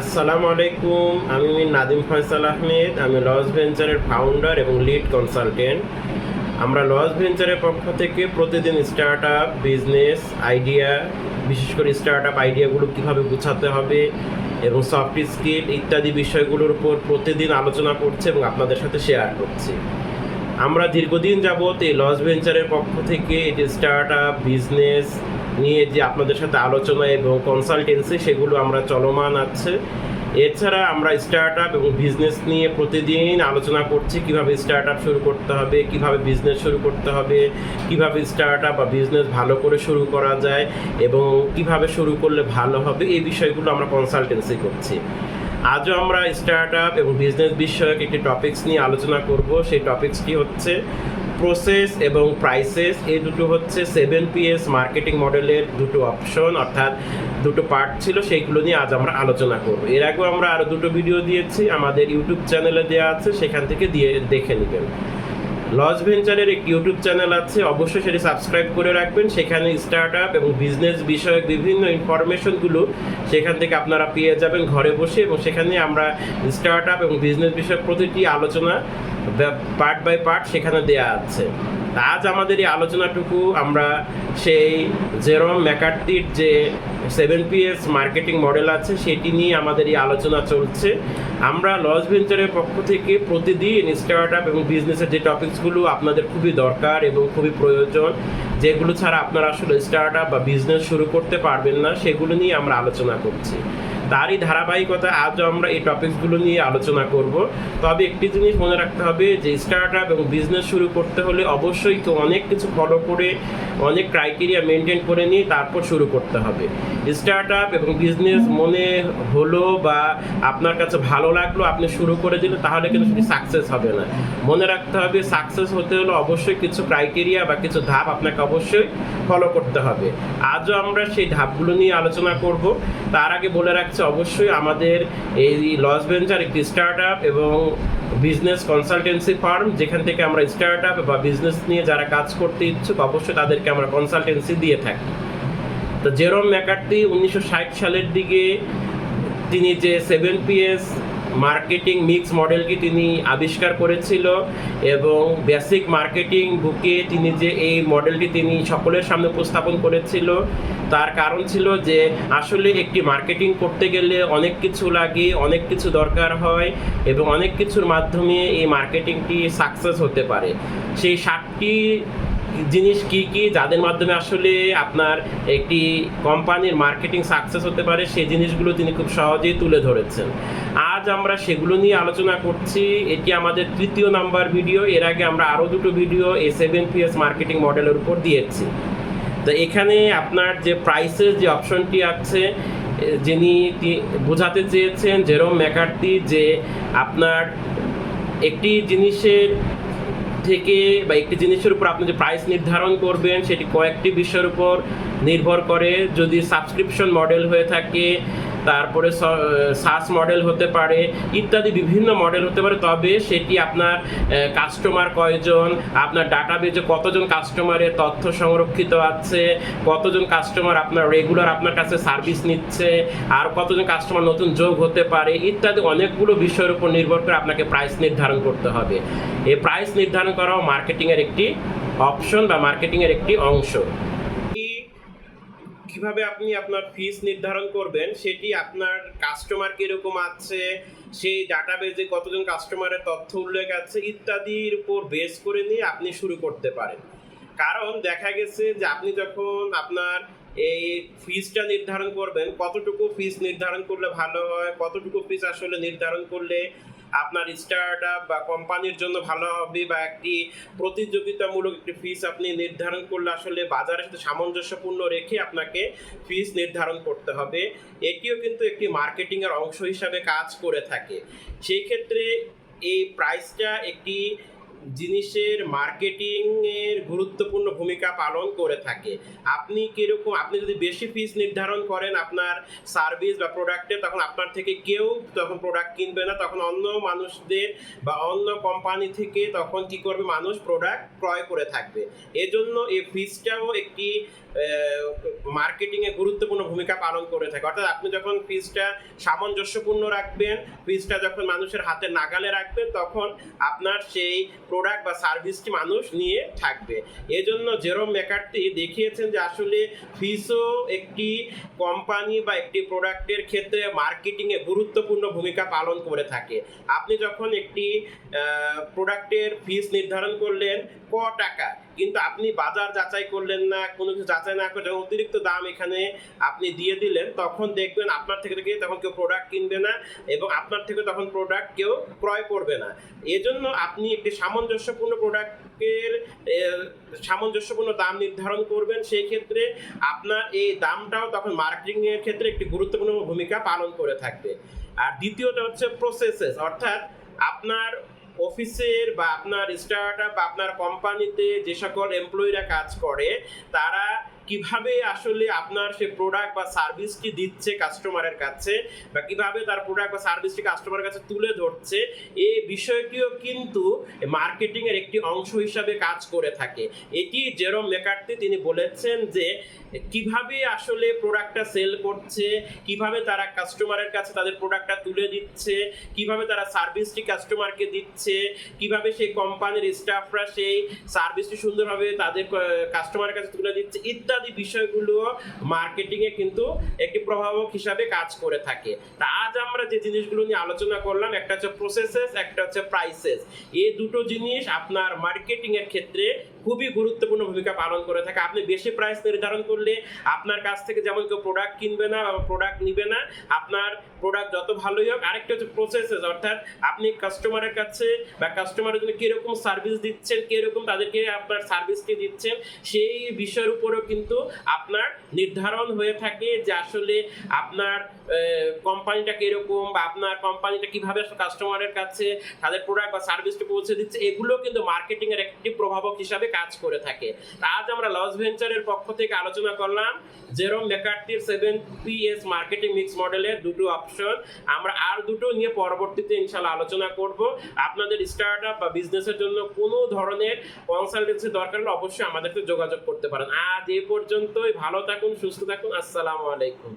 আসসালামু আলাইকুম, আমি নাদিম ফয়সাল আহমেদ, আমি লস ভেঞ্চারের ফাউন্ডার এবং লিড কনসালটেন্ট আমরা লস ভেঞ্চারের পক্ষ থেকে প্রতিদিন স্টার্ট আপ বিজনেস আইডিয়া বিশেষ করে স্টার্ট আপ আইডিয়াগুলো কীভাবে গুছাতে হবে এবং সফট স্কিল ইত্যাদি বিষয়গুলোর উপর প্রতিদিন আলোচনা করছে এবং আপনাদের সাথে শেয়ার করছি। আমরা দীর্ঘদিন যাবৎ এই লস ভেঞ্চারের পক্ষ থেকে এটি স্টার্ট আপ বিজনেস নিয়ে যে আপনাদের সাথে আলোচনা এবং কনসালটেন্সি সেগুলো আমরা চলমান আছে। এছাড়া আমরা স্টার্ট আপ এবং বিজনেস নিয়ে প্রতিদিন আলোচনা করছি, কীভাবে স্টার্ট আপ শুরু করতে হবে, কীভাবে বিজনেস শুরু করতে হবে, কীভাবে স্টার্ট আপ বা বিজনেস ভালো করে শুরু করা যায় এবং কীভাবে শুরু করলে ভালো হবে, এই বিষয়গুলো আমরা কনসালটেন্সি করছি। আজও আমরা স্টার্ট আপ এবং বিজনেস বিষয়ক একটি টপিকস নিয়ে আলোচনা করব। সেই টপিকসটি হচ্ছে প্রসেস এবং প্রাইসেস এই দুটো হচ্ছে সেভেন পিএস মার্কেটিং মডেলের দুটো অপশন অর্থাৎ দুটো পার্ট ছিল, সেইগুলো নিয়ে আজ আমরা আলোচনা করব। এর আগেও আমরা আরও দুটো ভিডিও দিয়েছি, আমাদের ইউটিউব চ্যানেলে দেওয়া আছে, সেখান থেকে দিয়ে দেখে নেবেন। লস ভেঞ্চারের একটি ইউটিউব চ্যানেল আছে, অবশ্যই সেটি সাবস্ক্রাইব করে রাখবেন। সেখানে স্টার্ট আপ এবং বিজনেস বিষয়ক বিভিন্ন ইনফরমেশনগুলো সেখান থেকে আপনারা পেয়ে যাবেন ঘরে বসে এবং সেখানে আমরা স্টার্ট আপ এবং বিজনেস বিষয়ক প্রতিটি আলোচনা পার্ট বাই পার্ট সেখানে দেয়া আছে। আজ আমাদের এই আলোচনাটুকু আমরা সেই জেরম ম্যাকার্টির যে সেভেন পিএস মার্কেটিং মডেল আছে, সেটি নিয়ে আমাদের এই আলোচনা চলছে। আমরা লস ভেঞ্চারের পক্ষ থেকে প্রতিদিন স্টার্ট আপ এবং বিজনেসের যে টপিকসগুলো আপনাদের খুবই দরকার এবং খুবই প্রয়োজন, যেগুলো ছাড়া আপনারা আসলে স্টার্ট আপ বা বিজনেস শুরু করতে পারবেন না, সেগুলো নিয়ে আমরা আলোচনা করছি। তারই ধারাবাহিকতা আজও আমরা এই টপিকসগুলো নিয়ে আলোচনা করব। তবে একটি জিনিস মনে রাখতে হবে যে স্টার্ট আপ এবং বিজনেস শুরু করতে হলে অবশ্যই তো অনেক কিছু ফলো করে অনেক ক্রাইটেরিয়া মেনটেন করে নিয়ে তারপর শুরু করতে হবে। স্টার্ট আপ এবং বিজনেস মনে হলো বা আপনার কাছে ভালো লাগল, আপনি শুরু করে দিলে তাহলে কিন্তু সেটি সাকসেস হবে না। মনে রাখতে হবে সাকসেস হতে হলে অবশ্যই কিছু ক্রাইটেরিয়া বা কিছু ধাপ আপনাকে অবশ্যই ফলো করতে হবে। আজও আমরা সেই ধাপগুলো নিয়ে আলোচনা করব। তার আগে বলে রাখছি, অবশ্যই আমাদের এই লস ভেঞ্চার একটি স্টার্ট আপ এবং বিজনেস কনসালটেন্সি ফার্ম যেখান থেকে আমরা স্টার্ট আপ বা বিজনেস নিয়ে যারা কাজ করতে ইচ্ছুক, অবশ্যই তাদেরকে আমরা কনসালটেন্সি দিয়ে থাকি। তো জেরম ম্যাকার্টি উনিশশো ষাট সালের দিকে তিনি যে সেভেন পিএস মার্কেটিং মিক্স মডেলকে তিনি আবিষ্কার করেছিল এবং বেসিক মার্কেটিং বুকে তিনি যে এই মডেলটি তিনি সকলের সামনে উপস্থাপন করেছিল, তার কারণ ছিল যে আসলে একটি মার্কেটিং করতে গেলে অনেক কিছু লাগে, অনেক কিছু দরকার হয় এবং অনেক কিছুর মাধ্যমে এই মার্কেটিংটি সাকসেস হতে পারে। সেই সাতটি জিনিস কি কি যাদের মাধ্যমে আসলে আপনার একটি কোম্পানির মার্কেটিং সাকসেস হতে পারে সেই জিনিসগুলো তিনি খুব সহজেই তুলে ধরেছেন। আজ আমরা সেগুলো নিয়ে আলোচনা করছি। এটি আমাদের তৃতীয় নাম্বার ভিডিও। এর আগে আমরা আরও দুটো ভিডিও এ সেভেন পিএস মার্কেটিং মডেলের উপর দিয়েছি। তো এখানে আপনার যে প্রাইসের যে অপশনটি আছে যিনি বোঝাতে চেয়েছেন, জেরোম ম্যাকার্তি যে আপনার একটি জিনিসের থেকে বা একটি জিনিসের উপর আপনি যে প্রাইস নির্ধারণ করবেন, সেটি কয়েকটি বিষয়ের উপর নির্ভর করে। যদি সাবস্ক্রিপশন মডেল হয়ে থাকে তারপরে সাস মডেল হতে পারে, ইত্যাদি বিভিন্ন মডেল হতে পারে। তবে সেটি আপনার কাস্টমার কয়জন, আপনার ডাটাবেজে কতজন কাস্টমারের তথ্য সংরক্ষিত আছে, কতজন কাস্টমার আপনার রেগুলার আপনার কাছে সার্ভিস নিচ্ছে, আর কতজন কাস্টমার নতুন যোগ হতে পারে, ইত্যাদি অনেকগুলো বিষয়ের উপর নির্ভর করে আপনাকে প্রাইস নির্ধারণ করতে হবে। এই প্রাইস নির্ধারণ করাও মার্কেটিংয়ের একটি অপশন বা মার্কেটিংয়ের একটি অংশ। কীভাবে আপনি আপনার ফিস নির্ধারণ করবেন সেটি আপনার কাস্টমার কীরকম আছে, সেই ডাটাবেজে কতজন কাস্টমারের তথ্য উল্লেখ আছে ইত্যাদির উপর বেস করে নিয়ে আপনি শুরু করতে পারেন। কারণ দেখা গেছে যে আপনি যখন আপনার এই ফিসটা নির্ধারণ করবেন, কতটুকু ফিস নির্ধারণ করলে ভালো হয়, কতটুকু ফিস আসলে নির্ধারণ করলে আপনার স্টার্ট আপ বা কোম্পানির জন্য ভালো হবে বা একটি প্রতিযোগিতামূলক একটি ফিস আপনি নির্ধারণ করলে আসলে বাজারের সাথে সামঞ্জস্যপূর্ণ রেখে আপনাকে ফিস নির্ধারণ করতে হবে। এটিও কিন্তু একটি মার্কেটিংয়ের অংশ হিসাবে কাজ করে থাকে। সেই ক্ষেত্রে এই প্রাইসটা একটি জিনিসের মার্কেটিং এর গুরুত্বপূর্ণ ভূমিকা পালন করে থাকে। আপনি কীরকম, আপনি যদি বেশি ফিস নির্ধারণ করেন আপনার সার্ভিস বা প্রোডাক্টে তখন আপনার থেকে কেউ তখন প্রোডাক্ট কিনবে না। তখন অন্য মানুষদের বা অন্য কোম্পানি থেকে তখন কি করবে? মানুষ প্রোডাক্ট ক্রয় করে থাকবে। এজন্য এই ফিসটাও একটি মার্কেটিং এ গুরুত্বপূর্ণ ভূমিকা পালন করে থাকে। অর্থাৎ আপনি যখন ফিসটা সামঞ্জস্যপূর্ণ রাখবেন ফিসটা যখন মানুষের হাতে নাগালে রাখবেন, তখন আপনার সেই প্রোডাক্ট বা সার্ভিসটি মানুষ নিয়ে থাকবে। এজন্য জেরম মেকারটি দেখিয়েছেন যে আসলে ফিসো একটি কোম্পানি বা একটি প্রোডাক্টের ক্ষেত্রে মার্কেটিংয়ে গুরুত্বপূর্ণ ভূমিকা পালন করে থাকে। আপনি যখন একটি প্রোডাক্টের ফিস নির্ধারণ করলেন, ক টাকা? কিন্তু আপনি বাজার যাচাই করলেন না, কোনো কিছু যাচাই না করে অতিরিক্ত দাম এখানে আপনি দিয়ে দিলেন, তখন দেখবেন আপনার থেকে থেকে তখন কেউ প্রোডাক্ট কিনবে না এবং আপনার থেকে তখন প্রোডাক্ট কেউ ক্রয় করবে না। এজন্য আপনি একটি সামঞ্জস্যপূর্ণ প্রোডাক্টের সামঞ্জস্যপূর্ণ দাম নির্ধারণ করবেন। সেই ক্ষেত্রে আপনার এই দামটাও তখন মার্কেটিং এর ক্ষেত্রে একটি গুরুত্বপূর্ণ ভূমিকা পালন করে থাকবে। আর দ্বিতীয়টা হচ্ছে প্রসেসেস অর্থাৎ আপনার অফিসের বা আপনার স্টার্ট আপ আপনার কোম্পানিতে যে সকল এমপ্লয়িরা কাজ করে তারা কীভাবে আসলে আপনার সে প্রোডাক্ট বা সার্ভিসটি দিচ্ছে কাস্টমারের কাছে বা কীভাবে তার প্রোডাক্ট বা সার্ভিসটি কাস্টমারের কাছে তুলে ধরছে এই বিষয়টিও কিন্তু মার্কেটিং এর একটি অংশ হিসাবে কাজ করে থাকে। এটি জেরোম মেকার্তি তিনি বলেছেন যে, কীভাবে আসলে প্রোডাক্টটা সেল করছে, কীভাবে তারা কাস্টমারের কাছে তাদের প্রোডাক্টটা তুলে দিচ্ছে, কীভাবে তারা সার্ভিসটি কাস্টমারকে দিচ্ছে, কীভাবে সেই কোম্পানির স্টাফরা সেই সার্ভিসটি সুন্দরভাবে তাদের কাস্টমারের কাছে তুলে দিচ্ছে, ইত্যাদি বিষয়গুলো মার্কেটিং এ কিন্তু একটি প্রভাবক হিসাবে কাজ করে থাকে। তা আজ আমরা যে জিনিসগুলো নিয়ে আলোচনা করলাম, একটা হচ্ছে প্রসেসেস একটা হচ্ছে প্রাইসেস এই দুটো জিনিস আপনার মার্কেটিং এর ক্ষেত্রে খুবই গুরুত্বপূর্ণ ভূমিকা পালন করে থাকে। আপনি বেশি প্রাইস নির্ধারণ করলে আপনার কাছ থেকে যেমন কেউ প্রোডাক্ট কিনবে না বা প্রোডাক্ট নিবে না, আপনার প্রোডাক্ট যত ভালোই হোক, আরেকটা হচ্ছে প্রসেসেস অর্থাৎ আপনি কাস্টমারের কাছে বা কাস্টমারের জন্য কীরকম সার্ভিস দিচ্ছেন, কীরকম তাদেরকে আপনার সার্ভিসটি দিচ্ছেন, সেই বিষয়ের উপরেও কিন্তু আপনার নির্ধারণ হয়ে থাকে যে আসলে আপনার কোম্পানিটা কীরকম বা আপনার কোম্পানিটা কীভাবে কাস্টমারের কাছে তাদের প্রোডাক্ট বা সার্ভিসটি পৌঁছে দিচ্ছে, এগুলো কিন্তু মার্কেটিং এর একটি প্রভাবক হিসাবে কাজ করে থাকে। আজ আমরা লস ভেঞ্চারের পক্ষ থেকে আলোচনা করলাম জেরোম মেকার্টির সেভেন পিএস মার্কেটিং মিক্স মডেলের দুটো অপশন আমরা আর দুটো নিয়ে পরবর্তীতে ইনশাল্লাহ আলোচনা করব। আপনাদের স্টার্ট আপ বা বিজনেসের জন্য কোনো ধরনের কনসালটেন্সি দরকার হলে অবশ্যই আমাদেরকে যোগাযোগ করতে পারেন। আজ এ পর্যন্তই। ভালো থাকুন, সুস্থ থাকুন। আসসালামু আলাইকুম।